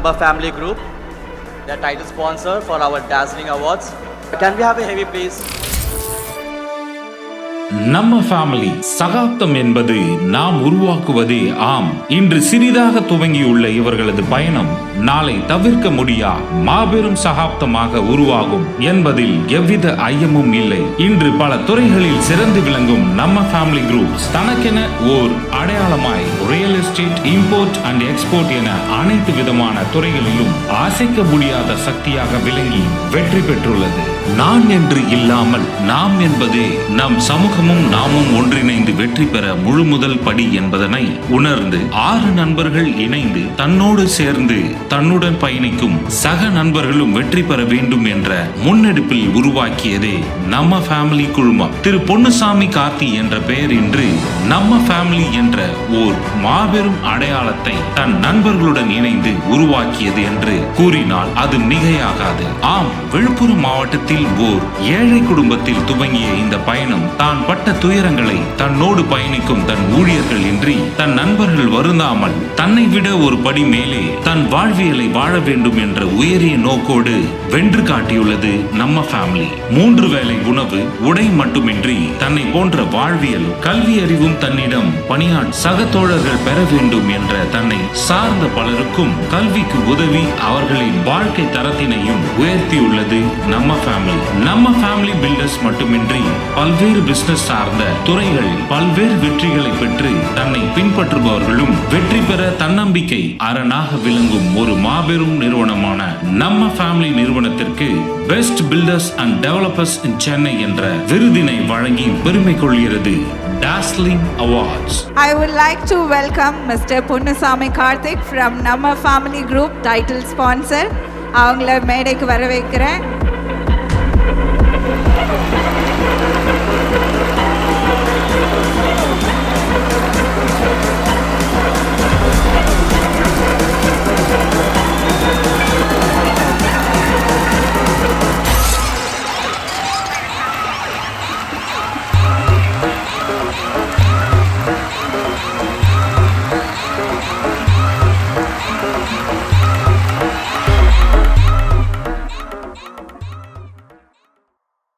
of Family Group, their title sponsor for our dazzling awards. Can we have a heavy please? நம்ம family சகாப்தம் என்பது நாம் உருவாக்குவதே ஆம் இன்று சிறிதாக துவங்கியுள்ள இவர்களது பயணம் நாளை தவிர்க்க முடியா மாபெரும் சகாப்தமாக உருவாகும் என்பதில் எவ்வித ஐயமும் இல்லை இன்று பல துறைகளில் சிறந்து விளங்கும் நம்ம ஃபேமிலி குரூப் தனக்கென ஓர் அடையாளமாய் real estate import and export என அனைத்து விதமான துறைகளிலும் அசைக்க முடியாத சக்தியாக விளங்கி வெற்றி பெற்றுள்ளது. நான் என்று இல்லாமல் நாம் என்பதே நம் சமூகமும் நாமும் ஒன்றிணைந்து வெற்றி பெற முழு முதல் படி என்பதனை உணர்ந்து ஆறு நண்பர்கள் இணைந்து தன்னோடு சேர்ந்து தன்னுடன் பயணிக்கும் சக நண்பர்களும் வெற்றி பெற வேண்டும் என்ற முன்னெடுப்பில் உருவாக்கியதே நம்ம ஃபேமிலி குழுமம். திரு பொன்னுசாமி கார்த்தி என்ற பெயர் இன்று நம்ம ஃபேமிலி என்ற ஓர் மாபெரும் அடையாளத்தை தன் நண்பர்களுடன் இணைந்து உருவாக்கியது என்று கூறினால் அது மிகையாகாது. ஆம் விழுப்புரம் மாவட்டத்தில் ஓர் ஏழை குடும்பத்தில் துவங்கிய இந்த பயணம் தான் பட்ட துயரங்களை தன்னோடு பயணிக்கும் தன் ஊழியர்கள் இன்றி தன் நண்பர்கள் வருந்தாமல் தன்னை விட ஒரு படி மேலே தன் வாழ்வியலை வாழ வேண்டும் என்ற உயரிய நோக்கோடு வென்று காட்டியுள்ளது நம்ம ஃபேமிலி மூன்று வேளை உணவு உடை மட்டுமின்றி தன்னை போன்ற வாழ்வியல் கல்வி அறிவும் தன்னிடம் பணியாட் சக தோழர்கள் பெற வேண்டும் என்ற தன்னை சார்ந்த பலருக்கும் கல்விக்கு உதவி அவர்களின் வாழ்க்கை தரத்தினையும் உயர்த்தியுள்ளது நம்ம ஃபேமிலி நம்ம ஃபேமிலி பில்டர்ஸ் மட்டுமின்றி பல்வேறு பிசினஸ் சார்ந்த துறைகள் பல்வேறு வெற்றிகளை பெற்று தன்னை பின்பற்றுபவர்களும் வெற்றி பெற தன்னம்பிக்கை அரணாக விளங்கும் ஒரு மாபெரும் நிறுவனமான நம்ம ஃபேமிலி நிறுவனத்திற்கு best builders and developers in Chennai என்ற விருதினை வழங்கி பெருமை கொள்கிறது. Dazzling awards I would like to welcome mister Ponnusamy Karthik from நம்ம ஃபேமிலி குரூப் டைட்டில் ஸ்பான்சர் அவங்கள மேடைக்கு வர வைக்கிறேன்